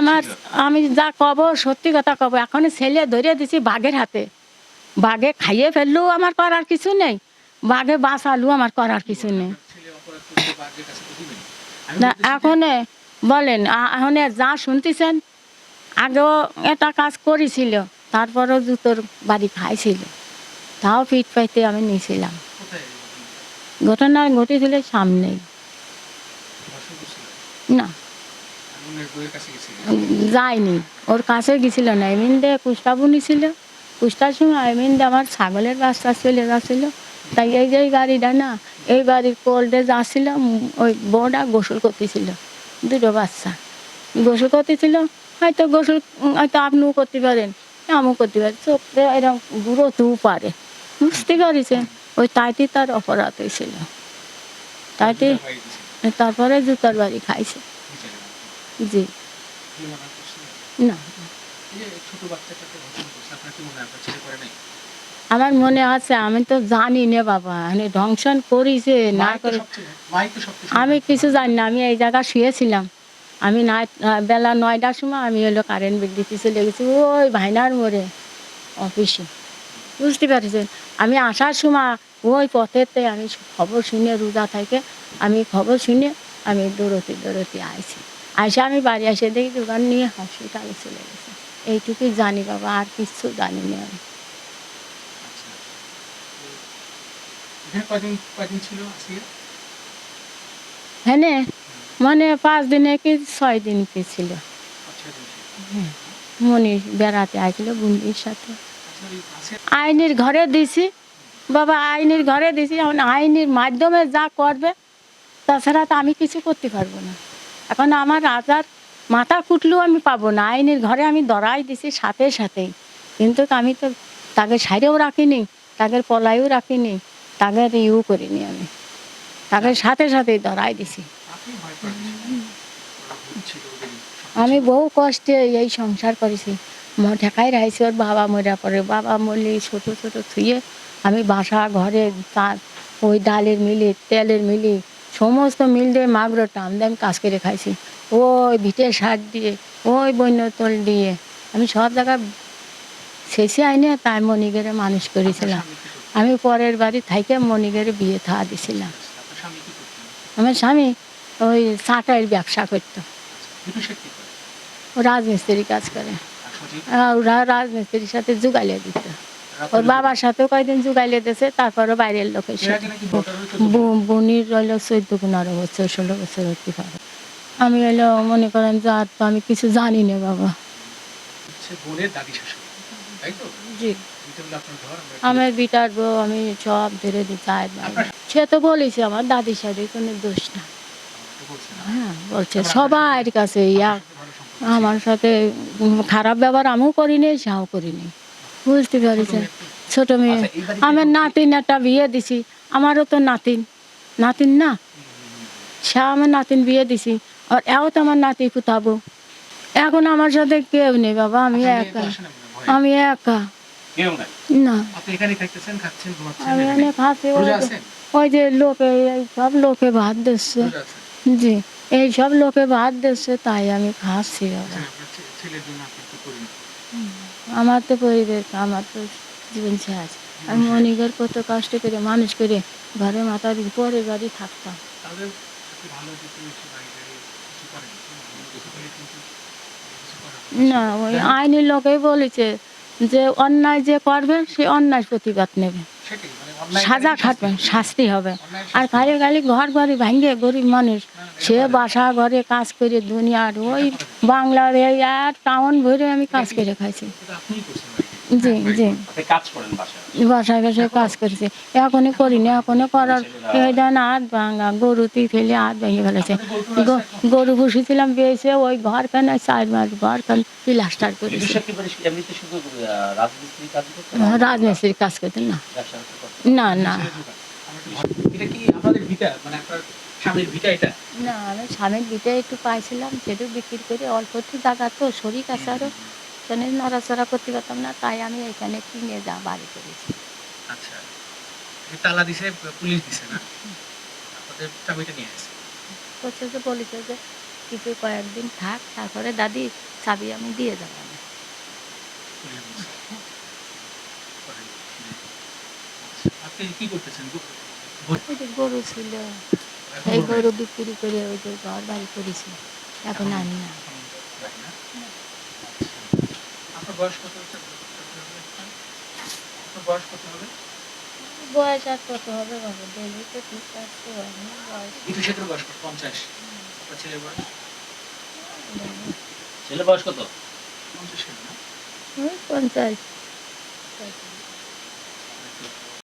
আমার, আমি যা কব, সত্যি কথা কব এখন ছেলে ধরে দিছি বাঘের হাতে। বাঘে খাইয়ে ফেললেও আমার করার কিছু নেই। বাঘে বাঁচালু আমার করার কিছু নেই। এখন বলেন এখন যা শুনতেছেন, আগেও এটা কাজ করেছিল, তারপরেও জুতোর বাড়ি খাইছিল। তাও পিঠ পাইতে আমি নিয়েছিলাম। ঘটনা ঘটেছিল সামনেই। না। যায়নি ওর কাছে গেছিল না। এমিনদে কুষ্টা বুনিছিল কুষ্টার সময় এমিনদে আমার ছাগলের বাচ্চা চলে যাচ্ছিল তাই এই যে এই গাড়িটা না এই বাড়ির কোল্ডে যাচ্ছিল ওই বউটা গোসল করতেছিল। দুটো বাচ্চা। গোসল করতেছিল হয়তো গোসল হয়তো আপনিও করতে পারেন আমিও করতে পারি। চোখ দিয়ে এরকম গুঁড়ো তু পারে। বুঝতে পারিছেন ওই তাইতে তার অপরাধ হয়েছিল। তাইতে বাড়ি তারপরে জুতার বাড়ি খাইছে। জি? না। আমার মনে আছে আমি তো জানি না বাবা মানে ধ্বংসন করিছে না করে আমি কিছু জানি না আমি এই জায়গা শুয়েছিলাম। আমি না বেলা নয়টার সময় আমি হলো কারেন্ট বিল দিতে চলে গেছি ওই ভাইনার মোড়ে অফিসে বুঝতে পারছেন? আমি আসার সময় ওই পথেতে আমি খবর শুনে রোজা থেকে আমি খবর শুনে আমি দৌড়তে দৌড়তে আইছি। আইসে আমি বাড়ি এসে দেখি দোকান নিয়ে হসপিটালে চলে গেছে। এইটুকুই জানি বাবা আর কিচ্ছু জানি না আমি। হ্যাঁ মানে পাঁচ দিনে কি ছয় দিন কি ছিল। আচ্ছা মনি বেড়াতে আসছিল বন্ধুর সাথে। আচ্ছা আইনের ঘরে দিছি। বাবা আইনের ঘরে দিছি। এখন আইনের মাধ্যমে যা করবে তাছাড়া তো আমি কিছু করতে পারব না। এখন আমার রাজার মাথা কুটলেও আমি পাবো না। আইনের ঘরে আমি দড়াই দিছি সাথে সাথেই কিন্তু আমি তো তাকে সাইডেও রাখিনি তাকে পলাইও রাখিনি তাকে ইউ করিনি আমি। তাকে সাথে সাথেই দড়াই দিছি। আমি বহু কষ্টে এই সংসার করেছি। ম ঠেকাই রাখছি ওর বাবা মরা পরে। বাবা মরলে ছোট ছোট থুয়ে আমি বাসা ঘরে তার ওই ডালের মিলে তেলের মিলি সমস্ত মিল দিয়ে মাগরো টান দিয়ে আমি কাজ করে খাইছি। ওই ভিটে সার দিয়ে ওই বন্য বন্যতল দিয়ে আমি সব জায়গায় শেষে আইনে তাই মণিগেরে মানুষ করেছিলাম? আমি পরের বাড়ি থেকে মণিগেরে বিয়ে থা দিছিলাম। আমার স্বামী ওই চাটাইয়ের ব্যবসা করতো। ও রাজমিস্ত্রি কাজ করে। রাজমিস্ত্রির সাথে জুগাইলে দিত। ওর বাবার সাথেও কয়দিন জুগাইলে দিয়েছে তারপরে বাইরের লোকের সাথে বুনির রইল চোদ্দ পনেরো বছর ষোলো বছর হতে পারে আমি হলো মনে করেন যা তো আমি কিছু জানি না বাবা। দাদি জি। আমরা বিটার বউ আমি সব ধরে চাই সে তো বলেছে আমার দাদির সাথে কোনো দোষ না। হ্যাঁ বলছে সবার কাছে ইয়া। আমার সাথে খারাপ ব্যবহার আমিও করিনি সাও করিনি। বুঝতে পারছেন। ছোট মেয়ে। আচ্ছা, আমার নাতিন একটা বিয়ে দিছি। আমারও তো নাতিন। নাতিন না? সে আমার নাতিন বিয়ে দিছি। আর এও তো আমার নাতি পুতাবো। এখন আমার সাথে কেউ নেই বাবা আমি একা। মনে হয়। আমি একা। না। আমি অনেক হাসি ওই যে- লোকে সব লোকে ভাত দিচ্ছে। জি এই সব লোকে ভাত দিচ্ছে তাই আমি খাচ্ছি বাবা আচ্ছা, আপনার ছে- ছেলের জন্য আপনি কি করবেন আমার তো পরিবেশ আমার তো জীবন শেষ আমি মনিকের কত কষ্ট করে মানুষ করে ঘরে মাথার পরে বাড়ি থাকতাম। না ওই আইনি লোকেই বলেছে যে অন্যায় যে করবে সে অন্যায় প্রতিবাদ নেবে। মানে সাজা খাটবে শাস্তি। হবে। আর খালি খালি ঘর ঘরে ভাঙ্গে গরিব মানুষ সে বাসা ঘরে কাজ করে দুনিয়ার ওই বাংলার এই আর টাউন ভরে আমি কাজ করে খাইছি। জি জি। বাসায়? বাসায় কাজ করছে। এখনই করিনি এখনই করার এইটা হাত ভাঙা গরু তুই ফেলে হাত ভেঙে ফেলেছে। গরু পুষেছিলাম বেয়েছে ওই ঘরখানে চার মাস ঘরখান প্লাস্টার করেছে রাজমিস্ত্রির কাজ করতেন না। না না। ভিটা? মানে ভিটা না আমি স্বামীর বিটে একটু পাইছিলাম সেটু বিক্রি করে অল্প একটু জায়গা তো শরীর আছে আরও সেখানে নড়াচড়া করতে পারতাম না তাই আমি এখানে কিনে যা বাড়ি করেছি। আচ্ছা। তালা দিছে পুলিশ দিছে না? আপনাদের চাবিটা নিয়ে আসছে। বলছে যে বলেছে যে কিছু কয়েকদিন থাক তারপরে দাদি চাবি আমি দিয়ে যাব আপনি কি করতেছেন? ওই যে গরু ছিল। এই গরু বিক্রি করে ওই যে ঘর বাড়ি করেছি। এখন আনি না এখন রাখি না? আচ্ছা। আপনার বয়স কত হচ্ছে? বয়স কত হবে? বয়স আর কত হবে বাবা? ডেলি তো ঠিক আছে বয়স। ইটু শেখের বয়স কত? পঞ্চাশ। আপনার ছেলের বয়স? ছেলে বয়স কত? পঞ্চাশ না? পঞ্চাশ।